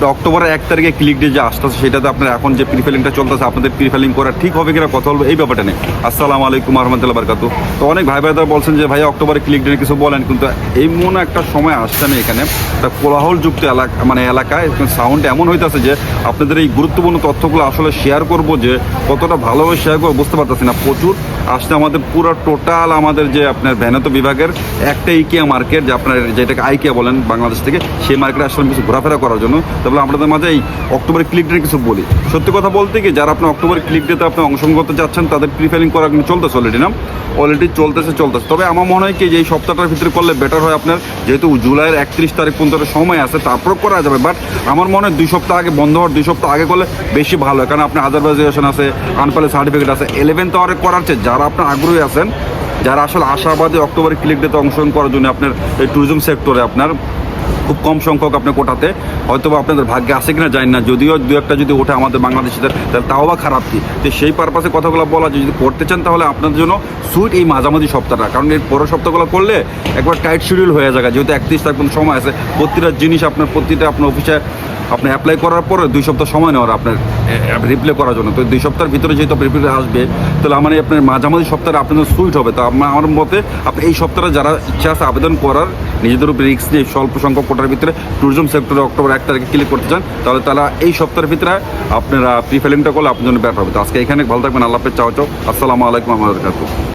আপনি অক্টোবরের এক তারিখে ক্লিক ডে যে আসতেছে, সেটাতে আপনার এখন যে প্রিফেলিংটা চলতেছে, আপনাদের প্রিফেলিং করা ঠিক হবে কিনা কথা বলব, এই ব্যাপারটা নেই আসসালামু আলাইকুম রহমতুল্লাহ বারকাতু। তো অনেক ভাই ভাই ভাইরা বলছেন যে ভাই অক্টোবরে ক্লিক দিয়ে কিছু বলেন। কিন্তু এই মনে একটা সময় আসছে না এখানে। একটা কোলাহলযুক্ত এলাকা মানে এলাকায় সাউন্ড এমন হইতেছে যে, আপনাদের এই গুরুত্বপূর্ণ তথ্যগুলো আসলে শেয়ার করব যে, কতটা ভালোভাবে শেয়ার করব বুঝতে পারতেছি না। প্রচুর আসলে আমাদের পুরো টোটাল আমাদের যে আপনার ভ্যানত বিভাগের একটা ইকিয়া মার্কেট যে আপনার যেটাকে আইকিয়া বলেন বাংলাদেশ থেকে, সেই মার্কেটে আসলে কিছু ঘোরাফেরা করার জন্য। তবে আপনাদের মাঝে এই অক্টোবরের ক্লিক ডে কিছু বলি। সত্যি কথা বলতে কি, যারা আপনার অক্টোবরের ক্লিক ডেতে আপনি অংশগ্রহণ করতে চাচ্ছেন, তাদের প্রিফেলিং করা কিন্তু চলতেছে অলরেডি না? অলরেডি চলতেছে চলতেছে। তবে আমার মনে হয় কি, যে এই সপ্তাহটার ভিতরে করলে বেটার হয় আপনার, যেহেতু জুলাইয়ের একত্রিশ তারিখ পর্যন্ত সময় আছে তারপর করা যাবে। বাট আমার মনে হয় দুই সপ্তাহ আগে বন্ধ হওয়ার, দুই সপ্তাহ আগে করলে বেশি ভালো হয়। কারণ আপনার আদারবাইজেশন আছে আনপালে সার্টিফিকেট আছে ইলেভেন্থ আওয়ারে করার চেয়ে যারা আপনার আগ্রহী আছেন, যারা আসলে আশাবাদী অক্টোবরে ক্লিক ডেতে অংশগ্রহণ করার জন্য আপনার এই ট্যুরিজম সেক্টরে আপনার খুব কম সংখ্যক আপনার কোটাতে হয়তো বা আপনাদের ভাগ্যে আছে কিনা জানি না, যদিও দু একটা যদি ওঠে আমাদের বাংলাদেশিদের, তাহলে তাও বা খারাপ কি? তো সেই পারপাসে কথাগুলো বলা যদি করতে চান তাহলে আপনাদের জন্য সুইট এই মাঝামাঝি সপ্তাহটা, কারণ এর পরের সপ্তাহগুলো করলে একবার টাইট শিডিউল হয়ে যায় যেহেতু একত্রিশ তারিখ সময় আছে, প্রতিটা জিনিস আপনার, প্রতিটা আপনার অফিসে আপনি অ্যাপ্লাই করার পরে দুই সপ্তাহ সময় নেওয়ার আপনার রিপ্লে করার জন্য। তো দুই সপ্তাহের ভিতরে যেহেতু রিপ্লে আসবে, তাহলে আমার আপনার মাঝামাঝি সপ্তাহে আপনাদের সুইট হবে। তো আমার মতে আপনি এই সপ্তাহে যারা ইচ্ছা আছে আবেদন করার, নিজেদের উপরে রিস্ক নিয়ে স্বল্প সংখ্যক কোটার ভিতরে ট্যুরিজম সেক্টরে অক্টোবর এক তারিখে ক্লিক করতে চান, তাহলে তারা এই সপ্তাহের ভিতরে আপনারা প্রিফেলিংটা করলে আপনার জন্য ব্যাটার হবে। তো আজকে এখানে ভালো থাকবেন, আল্লাহ চাও চাও। আসসালামু আলাইকুম আমার